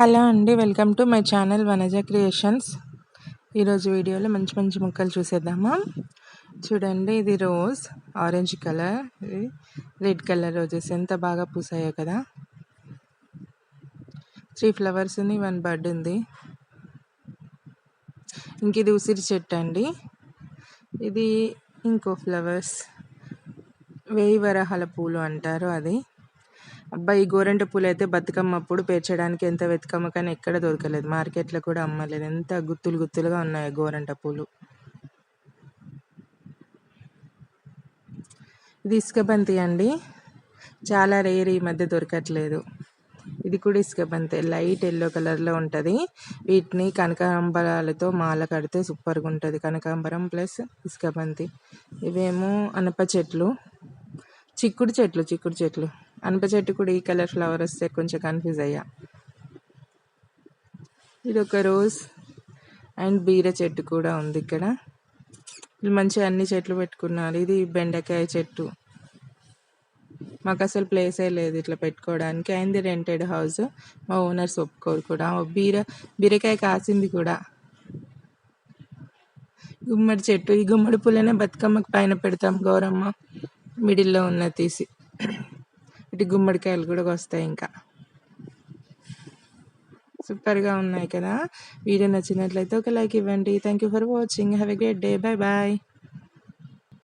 Hello అండి welcome to my channel Vanaja creations. ఈరోజు వీడియోలో మంచి మంచి మొక్కలు చూసేద్దామా? చూడండి ఇది rose orange colour red colour roses. ఎంత బాగా పూసాయో కదా. త్రీ ఫ్లవర్స్ ఉంది వన్ బర్డ్ ఉంది. ఇంక ఇది ఉసిరి చెట్టు అండి. ఇది ఇంకో ఫ్లవర్స్. వేయి వరహాల పూలు అంటారు అది. అబ్బాయి గోరెంట పూలు అయితే బతుకమ్మ అప్పుడు పేర్చడానికి ఎంత వెతుకమ్మ కానీ ఎక్కడ దొరకలేదు. మార్కెట్లో కూడా అమ్మలేదు. ఎంత గుత్తులు గుత్తులుగా ఉన్నాయి గోరెంట పూలు. ఇది ఇసుక బంతి అండి. చాలా రేర్ ఈ మధ్య దొరకట్లేదు. ఇది కూడా ఇసుక బంతి. లైట్ ఎల్లో కలర్లో ఉంటుంది. వీటిని కనకాంబరాలతో మాల కడితే సూపర్గా ఉంటుంది. కనకాంబరం ప్లస్ ఇసుక బంతి. ఇవేమో అనప చెట్లు. చిక్కుడు చెట్లు చిక్కుడు చెట్లు. అనప చెట్టు కూడా ఈ కలర్ ఫ్లవర్ వస్తే కొంచెం కన్ఫ్యూజ్ అయ్యా. ఇది ఒక రోజ్ అండ్ బీర చెట్టు కూడా ఉంది ఇక్కడ. మంచి మంచిగా అన్ని చెట్లు పెట్టుకున్నారు. ఇది బెండకాయ చెట్టు. మాకు అసలు ప్లేసే లేదు ఇట్లా పెట్టుకోవడానికి. అయింది రెంటెడ్ హౌస్ మా ఓనర్స్ ఒప్పుకోరు కూడా. బీర బీరకాయ కాసింది కూడా. గుమ్మడి చెట్టు. ఈ గుమ్మడి పుల్లనే బతుకమ్మకి పైన పెడతాం గౌరమ్మ. మిడిల్లో ఉన్న తీసి. ఇటు గుమ్మడికాయలు కూడా వస్తాయి ఇంకా. సూపర్గా ఉన్నాయి కదా. వీడియో నచ్చినట్లయితే ఒక లైక్ ఇవ్వండి. Thank you for watching have a great day bye bye